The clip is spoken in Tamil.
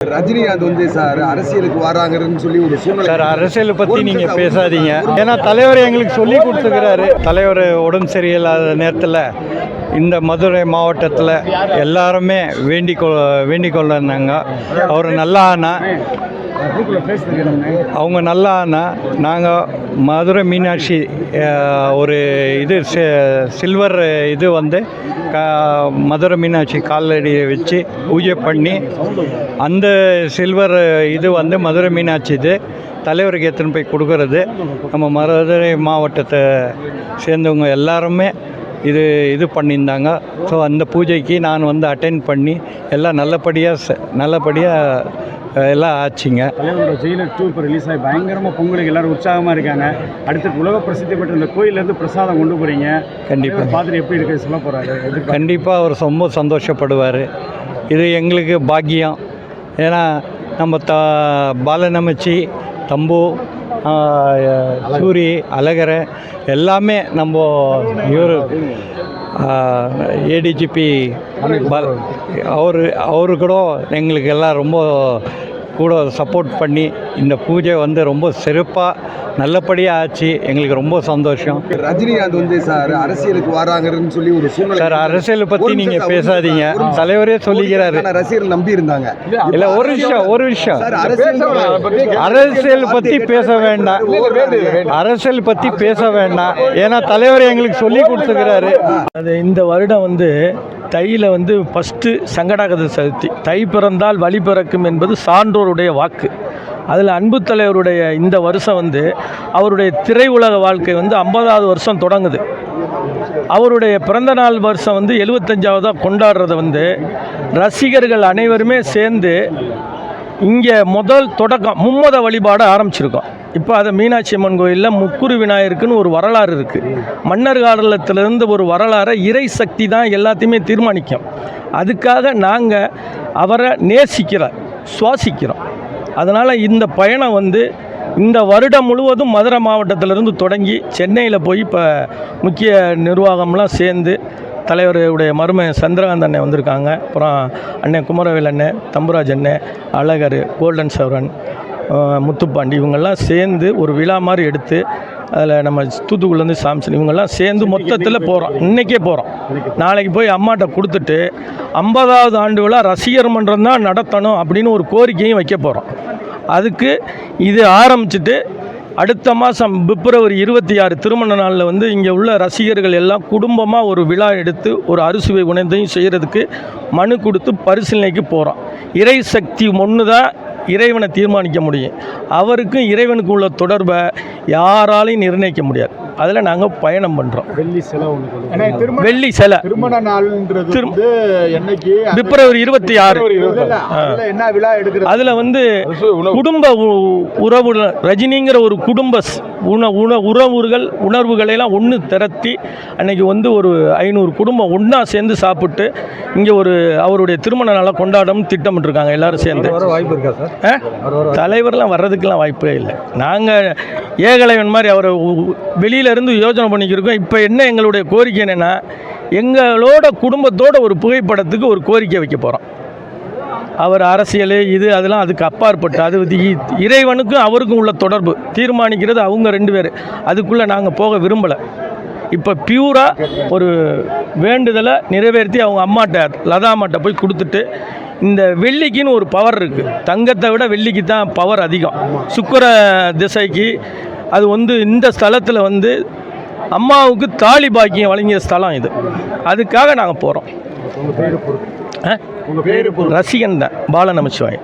ரஜினிகாந்த் வந்து சார் அரசியலுக்கு வராங்கன்னு சொல்லி ஒரு சூழ்நிலை சார் அரசியலை பற்றி நீங்கள் பேசாதீங்க. ஏன்னா தலைவர் எங்களுக்கு சொல்லி கொடுத்துக்கிறாரு. தலைவர் உடம்பு சரியில்லாத நேரத்தில் இந்த மதுரை மாவட்டத்தில் எல்லாருமே வேண்டிக் கொ வேண்டிக் கொள்ளாங்க அவர் நல்லா ஆனா அவங்க நல்லா நாங்கள் மதுரை மீனாட்சி ஒரு இது சில்வர் இது வந்து க மதுரை மீனாட்சி காலடியை வச்சு பூஜை பண்ணி அந்த சில்வர் இது வந்து மதுரை மீனாட்சி இது தலைவருக்கு எடுத்துன்னு போய் கொடுக்கறது. நம்ம மதுரை மாவட்டத்தை சேர்ந்தவங்க எல்லாருமே இது இது பண்ணியிருந்தாங்க. ஸோ அந்த பூஜைக்கு நான் வந்து அட்டென்ட் பண்ணி எல்லாம் நல்லபடியாக ச- நல்லபடியாக எல்லாம் ஆச்சுங்க. தலைவரோட ஜெயிலர் டூ இப்போ ரிலீஸ் ஆகி பயங்கரமாக பொங்கலுக்கு எல்லாரும் உற்சாகமாக இருக்காங்க. அடுத்து உலக பிரசித்தி பெற்ற இந்த கோயிலேருந்து பிரசாதம் கொண்டு போகிறீங்க கண்டிப்பா. பார்த்துட்டு எப்படி இருக்கு சொல்ல போகிறாரு கண்டிப்பாக அவர் ரொம்ப சந்தோஷப்படுவார். இது எங்களுக்கு பாக்கியம். ஏன்னா நம்ம த பாலநமைச்சி தம்பு சூரி அழகரை எல்லாமே நம்ம இவர் ஏடிஜிபி அவர் அவரு கூட எங்களுக்கு எல்லாம் ரொம்ப கூட சப்போர்ட் பண்ணி இந்த பூஜை வந்து ரொம்ப சிறப்பாக நல்லபடியாக ஆச்சு. எங்களுக்கு ரொம்ப சந்தோஷம். ரஜினிகாந்த் வந்து சார் அரசியலுக்கு வராங்கன்னு சொல்லி ஒரு சூழ்நிலை சார் அரசியலை பற்றி நீங்கள் பேசாதீங்க. தலைவரே சொல்லிக்கிறாரு. ரசிகர்கள் நம்பி இருந்தாங்க. இல்லை ஒரு விஷயம் ஒரு விஷயம் அரசியல் பற்றி பேச வேண்டாம். அரசியல் பற்றி பேச வேண்டாம். ஏன்னா தலைவர் எங்களுக்கு சொல்லி கொடுத்துக்கிறாரு. அது இந்த வருடம் வந்து தையில் வந்து ஃபஸ்ட்டு சங்கடாகத சதுர்த்தி. தை பிறந்தால் வழி பிறக்கும் என்பது சான்றோருடைய வாக்கு. அதில் அன்பு தலைவருடைய இந்த வருஷம் வந்து அவருடைய திரையுலக வாழ்க்கை வந்து ஐம்பதாவது வருஷம் தொடங்குது. அவருடைய பிறந்த நாள் வருஷம் வந்து எழுபத்தஞ்சாவதாக கொண்டாடுறத வந்து ரசிகர்கள் அனைவருமே சேர்ந்து இங்கே முதல் தொடக்கம் மும்மத வழிபாடு ஆரம்பிச்சிருக்கோம். இப்போ அதை மீனாட்சி அம்மன் கோயிலில் முக்குரு விநாயகருக்குன்னு ஒரு வரலாறு இருக்குது மன்னர் காலத்திலேருந்து ஒரு வரலாறை இறை சக்தி தான் எல்லாத்தையுமே தீர்மானிக்கும். அதுக்காக நாங்கள் அவரை நேசிக்கிறோம் சுவாசிக்கிறோம். அதனால் இந்த பயணம் வந்து இந்த வருடம் முழுவதும் மதுரை மாவட்டத்திலிருந்து தொடங்கி சென்னையில் போய் இப்போ முக்கிய நிர்வாகம்லாம் சேர்ந்து தலைவருடைய மருமகன் சந்திரகாந்த் அண்ணன் வந்திருக்காங்க. அப்புறம் அண்ணன் குமரவேல் அண்ணன் தம்புராஜ் அண்ணன் அழகர் கோல்டன் சவரன் முத்துப்பாண்டி இவங்கெல்லாம் சேர்ந்து ஒரு விழா மாதிரி எடுத்து அதில் நம்ம தூத்துக்குள்ளேருந்து சாம்சன் இவங்கெல்லாம் சேர்ந்து மொத்தத்தில் போகிறோம். இன்றைக்கே போகிறோம். நாளைக்கு போய் அம்மாட்ட கொடுத்துட்டு ஐம்பதாவது ஆண்டு விழா ரசிகர் மன்றம் தான் நடத்தணும் அப்படின்னு ஒரு கோரிக்கையும் வைக்க போகிறோம். அதுக்கு இது ஆரம்பிச்சிட்டு அடுத்த மாதம் பிப்ரவரி இருபத்தி ஆறு திருமண நாளில் வந்து இங்கே உள்ள ரசிகர்கள் எல்லாம் குடும்பமாக ஒரு விழா எடுத்து ஒரு அறுசுவை உணர்ந்தையும் செய்கிறதுக்கு மனு கொடுத்து பரிசீலனைக்கு போகிறோம். இறை சக்தி ஒன்று தான் இறைவனை தீர்மானிக்க முடியும். அவருக்கும் இறைவனுக்கு உள்ள தொடர்பை யாராலையும் நிர்ணயிக்க முடியாது. அதில் நாங்கள் பயணம் பண்ணுறோம் வெள்ளி திருமண வெள்ளி சிலை. திருமண நாள்ன்றது என்னைக்கு பிப்ரவரி இருபத்தி ஆறு. என்ன விழா எடுக்கிறது? அதில் வந்து குடும்ப உ- உறவு ரஜினிங்கிற ஒரு குடும்ப உண உண உறவுகள் உணர்வுகளை எல்லாம் ஒன்று திரட்டி அன்னைக்கு வந்து ஒரு ஐநூறு குடும்பம் ஒன்றா சேர்ந்து சாப்பிட்டு இங்கே ஒரு அவருடைய திருமண நாளை கொண்டாடணும்னு திட்டமிட்டிருக்காங்க எல்லாரும் சேர்ந்து. வாய்ப்பு இருக்கா சார்? ஆ? தலைவர்லாம் வர்றதுக்கெல்லாம் வாய்ப்பே இல்லை. நாங்கள் ஏகலைவன் மாதிரி அவரை வெளியிலேருந்து வெளியில இருந்து யோசனை பண்ணிக்கிருக்கோம். இப்போ என்ன எங்களுடைய கோரிக்கை என்னென்னா எங்களோட குடும்பத்தோட ஒரு புகைப்படத்துக்கு ஒரு கோரிக்கை வைக்க போகிறோம் அவர் அரசியல் இது அதெல்லாம் அதுக்கு அப்பாற்பட்டு அது இறைவனுக்கும் அவருக்கும் உள்ள தொடர்பு. தீர்மானிக்கிறது அவங்க ரெண்டு பேர். அதுக்குள்ளே நாங்கள் போக விரும்பலை. இப்போ பியூராக ஒரு வேண்டுதலை நிறைவேற்றி அவங்க அம்மாட்ட லதா அம்மாட்ட போய் கொடுத்துட்டு இந்த வெள்ளிக்குன்னு ஒரு பவர் இருக்குது தங்கத்தை விட வெள்ளிக்கு தான் பவர் அதிகம். சுக்கிர திசைக்கு அது வந்து இந்த ஸ்தலத்தில் வந்து அம்மாவுக்கு தாலி பாக்கியம் வழங்கிய ஸ்தலம் இது. அதுக்காக நாங்கள் போகிறோம் ரசிகன் தான் பால நமச்சிவாய்